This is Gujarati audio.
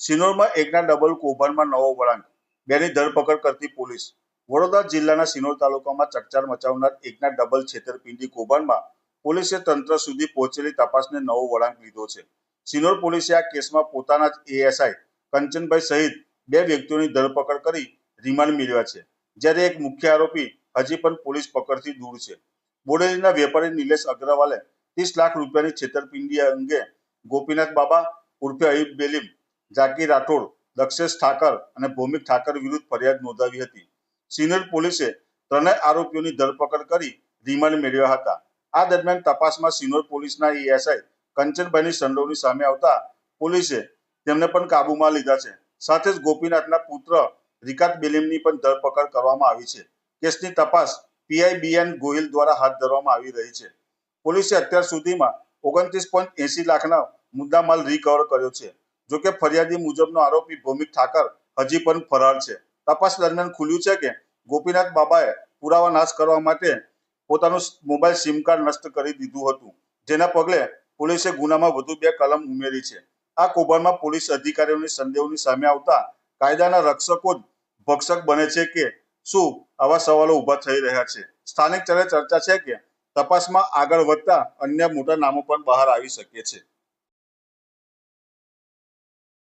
સિનોરમાં એકના ડબલ કૌભાંડમાં નવો વળાંક. બેની ધરપકડ કરતી પોલીસ. વડોદરા જિલ્લાના સિનોર તાલુકામાં ચકચાર મચાવનાર એકના ડબલ છેતરપિંડી કૌભાંડમાં પોલીસે તંત્ર સુધી પહોંચેલી તપાસને નવો વળાંક લીધો છે. સિનોર પોલીસે આ કેસમાં પોતાના જ એએસઆઈ કંચનભાઈ સહિત બે વ્યક્તિઓની ધરપકડ કરી રિમાન્ડ મેળવ્યા છે. જ્યારે એક મુખ્ય આરોપી હજી પણ પોલીસ પકડથી દૂર છે. બોડેલીના વેપારી નિલેશ અગ્રવાલે ત્રીસ લાખ રૂપિયાની છેતરપિંડી અંગે ગોપીનાથ બાબા ઉર્ફે અહીબ બેલીમ ઝાકીર રાઠોડ, દક્ષેશ ઠાકર અને ભૌમિક ઠાકર વિરુદ્ધ ફરિયાદ નોંધાવી હતી. સિનિયર પોલીસે ત્રણેય આરોપીઓની ધરપકડ કરી રિમાન્ડ મેળવ્યા હતા. આ દરમિયાન તપાસમાં સિનિયર પોલીસના એએસઆઈ કંચનભાઈની સંડોવણી સામે આવતા પોલીસે તેમને પણ કાબુમાં લીધા છે. સાથે જ ગોપીનાથના પુત્ર રિકાત બેલીમની પણ ધરપકડ કરવામાં આવી છે. કેસની તપાસ પીઆઈબીએન ગોહિલ દ્વારા હાથ ધરવામાં આવી રહી છે. પોલીસે અત્યાર સુધીમાં ઓગણત્રીસ પોઈન્ટ એસી લાખના મુદ્દામાલ રિકવર કર્યો છે. જોકે ફરિયાદી મુજબનો આરોપી ભૌમિક ઠાકર હજી પણ ફરાર છે. તપાસ દરમિયાન ખુલ્યું છે કે ગોપીનાથ બાબાએ પુરાવા નાશ કરવા માટે પોતાનું મોબાઈલ સિમ કાર્ડ નષ્ટ કરી દીધું હતું. જેના પગલે પોલીસે ગુનામાં વધુ બે કલમ ઉમેરી છે. આ કૌભાંડમાં પોલીસ અધિકારીઓની સંદેહોની સામે આવતા કાયદાના રક્ષકો જ ભક્ષક બને છે કે શું આવા સવાલો ઊભા થઈ રહ્યા છે. સ્થાનિક ચર્ચા છે કે તપાસમાં આગળ વધતા અન્ય મોટા નામો પણ બહાર આવી શકે છે.